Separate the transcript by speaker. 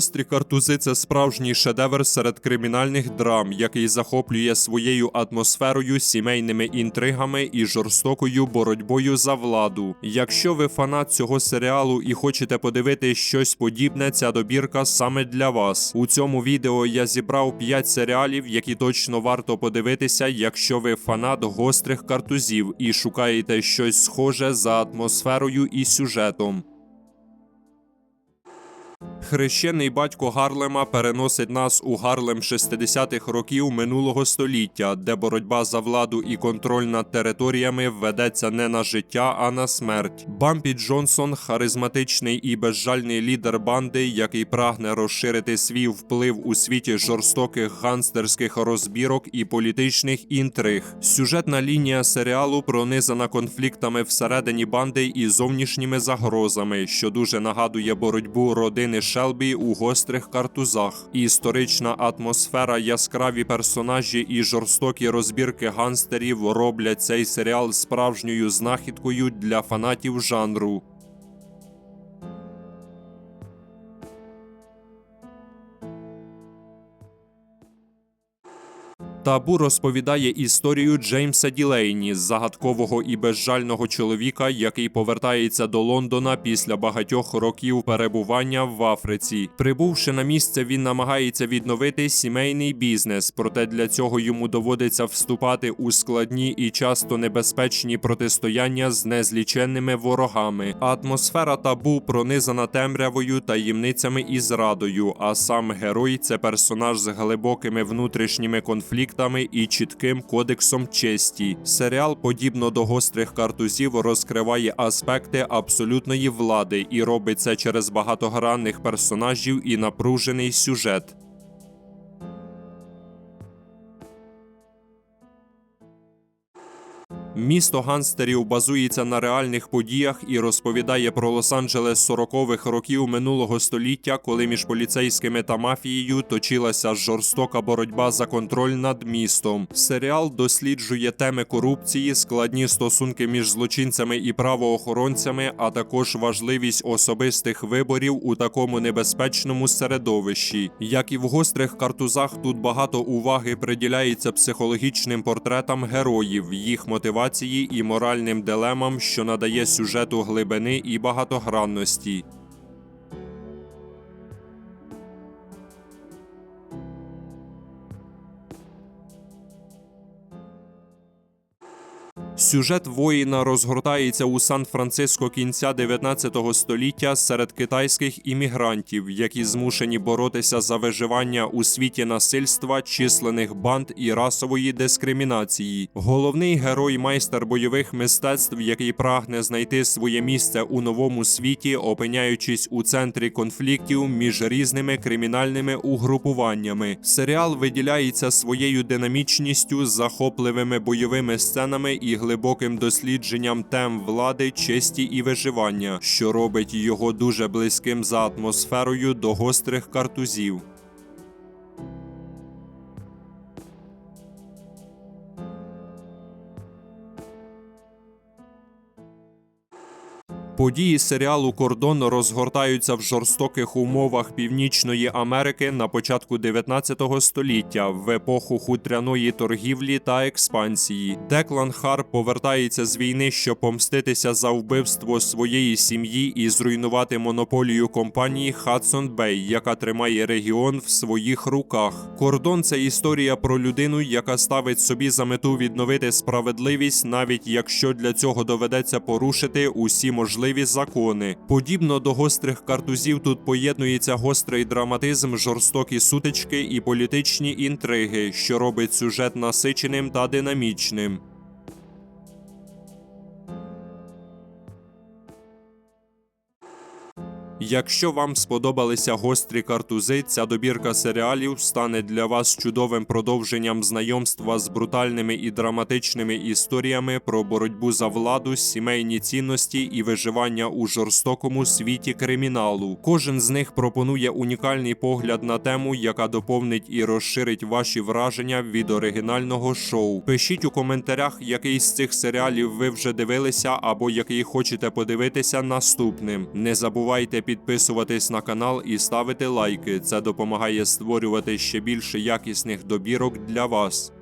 Speaker 1: Гострі картузи це справжній шедевр серед кримінальних драм, який захоплює своєю атмосферою, сімейними інтригами і жорстокою боротьбою за владу. Якщо ви фанат цього серіалу і хочете подивити щось подібне, ця добірка саме для вас. У цьому відео я зібрав 5 серіалів, які точно варто подивитися, якщо ви фанат гострих картузів і шукаєте щось схоже за атмосферою і сюжетом. Хрещений батько Гарлема переносить нас у Гарлем 60-х років минулого століття, де боротьба за владу і контроль над територіями ведеться не на життя, а на смерть. Бампі Джонсон харизматичний і безжальний лідер банди, який прагне розширити свій вплив у світі жорстоких ганстерських розбірок і політичних інтриг. Сюжетна лінія серіалу пронизана конфліктами всередині банди і зовнішніми загрозами, що дуже нагадує боротьбу родини Шелбі у гострих картузах. Історична атмосфера, яскраві персонажі і жорстокі розбірки ганстерів роблять цей серіал справжньою знахідкою для фанатів жанру. Табу розповідає історію Джеймса Ділейні, загадкового і безжального чоловіка, який повертається до Лондона після багатьох років перебування в Африці. Прибувши на місце, він намагається відновити сімейний бізнес, проте для цього йому доводиться вступати у складні і часто небезпечні протистояння з незліченними ворогами. Атмосфера табу пронизана темрявою, таємницями і зрадою. А сам герой це персонаж з глибокими внутрішніми конфліктами і чітким кодексом честі. Серіал, подібно до гострих картузів, розкриває аспекти абсолютної влади і робить це через багатогранних персонажів і напружений сюжет. Місто ганстерів базується на реальних подіях і розповідає про Лос-Анджелес 40-х років минулого століття, коли між поліцейськими та мафією точилася жорстока боротьба за контроль над містом. Серіал досліджує теми корупції, складні стосунки між злочинцями і правоохоронцями, а також важливість особистих виборів у такому небезпечному середовищі. Як і в гострих картузах, тут багато уваги приділяється психологічним портретам героїв, їх мотивації і моральним дилемам, що надає сюжету глибини і багатогранності. Сюжет воїна розгортається у Сан-Франциско кінця 19 століття серед китайських іммігрантів, які змушені боротися за виживання у світі насильства, численних банд і расової дискримінації. Головний герой майстер бойових мистецтв, який прагне знайти своє місце у новому світі, опиняючись у центрі конфліктів між різними кримінальними угрупуваннями. Серіал виділяється своєю динамічністю, захопливими бойовими сценами і глибоким дослідженням тем влади, честі і виживання, що робить його дуже близьким за атмосферою до гострих картузів. Події серіалу Кордон розгортаються в жорстоких умовах Північної Америки на початку 19 століття в епоху хутряної торгівлі та експансії. Деклан Хар повертається з війни, щоб помститися за вбивство своєї сім'ї і зруйнувати монополію компанії Hudson Bay, яка тримає регіон в своїх руках. Кордон це історія про людину, яка ставить собі за мету відновити справедливість, навіть якщо для цього доведеться порушити усі можливі закони. Подібно до гострих картузів, тут поєднується гострий драматизм, жорстокі сутички і політичні інтриги, що робить сюжет насиченим та динамічним. Якщо вам сподобалися гострі картузи, ця добірка серіалів стане для вас чудовим продовженням знайомства з брутальними і драматичними історіями про боротьбу за владу, сімейні цінності і виживання у жорстокому світі криміналу. Кожен з них пропонує унікальний погляд на тему, яка доповнить і розширить ваші враження від оригінального шоу. Пишіть у коментарях, який з цих серіалів ви вже дивилися або який хочете подивитися наступним. Не забувайте підписуватись на канал і ставити лайки. Це допомагає створювати ще більше якісних добірок для вас.